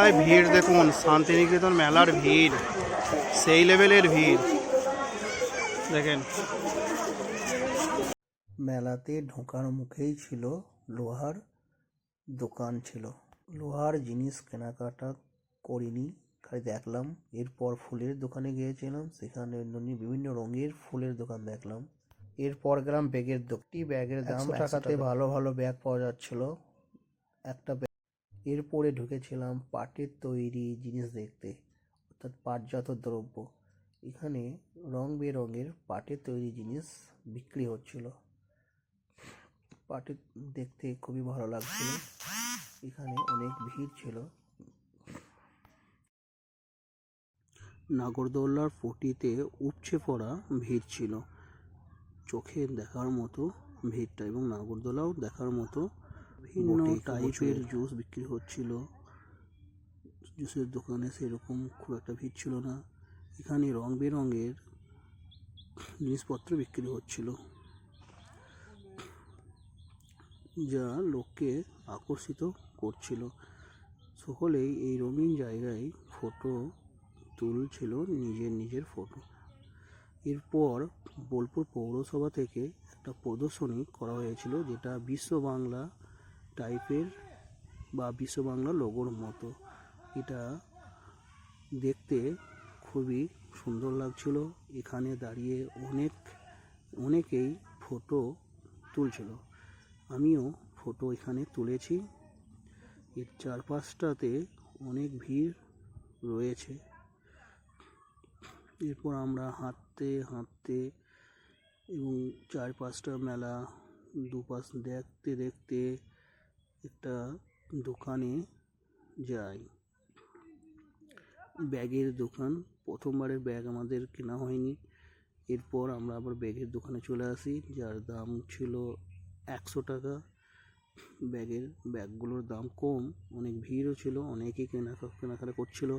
আর ভিড় দেখুন শান্তিনিকেতন মেলার ভিড় সেই লেভেলের ভিড়। দেখেন। মেলাতে ঢোকার মুখেই ছিল লোহার দোকান ছিল। লোহার জিনিস কেনাকাটা করিনি খালি দেখলাম। এরপর ফুলের দোকানে গিয়েছিলাম সেখানে নুনি বিভিন্ন রঙের ফুলের দোকান দেখলাম। এরপর গেলাম ব্যাগের দোকানটি ব্যাগের দাম টাকাতে ভালো ভালো ব্যাগ পাওয়া যাচ্ছিল। একটা ব্যাগ এরপরে ঢুকেছিলাম পাটের তৈরি জিনিস দেখতে, অর্থাৎ পাটজাত দ্রব্য। এখানে রং বেরঙের পাটের তৈরি জিনিস বিক্রি হচ্ছিল। পাটের দেখতে খুবই ভালো লাগছিল। এখানে অনেক ভিড় ছিল। নাগরদোল্লার পটিতে উপচে পড়া ভিড় ছিল। চোখে দেখার মতো ভিড়টা এবং নাগরদোলাও দেখার মতো ভিন্ন টাইপের জুস বিক্রি হচ্ছিল। জুসের দোকানে সেরকম খুব একটা ভিড় ছিল না। এখানে রং বেরঙের জিনিসপত্র বিক্রি হচ্ছিল। যা লোককে আকর্ষিত করছিল। সকলেই এই রঙিন জায়গায় ফটো তুলছিল নিজের নিজের ফটো এরপর বোলপুর পৌরসভা থেকে একটা প্রদর্শনী করা হয়েছিল যেটা বিশ্ব বাংলা টাইপের বা বিশ্ব বাংলা লোগোর মতো। এটা দেখতে খুবই সুন্দর লাগছিল। এখানে দাঁড়িয়ে অনেক, অনেকেই ফটো তুলছিল। আমিও ফটো এখানে তুলেছি। এর চারপাশটাতে অনেক ভিড় রয়েছে। এরপর আমরা হাঁটতে হাঁটতে এবং চারপাশটা মেলা, দুপাশ দেখতে দেখতে একটা দোকানে যাই। ব্যাগের দোকান প্রথমবারে ব্যাগ আমাদের কেনা হয়নি। এরপর আমরা আবার ব্যাগের দোকানে চলে আসি, যার দাম ছিল একশো টাকা। ব্যাগের ব্যাগগুলোর দাম কম, অনেক ভিড়ও ছিল অনেকেই কেনা কেনাকাটা করছিল।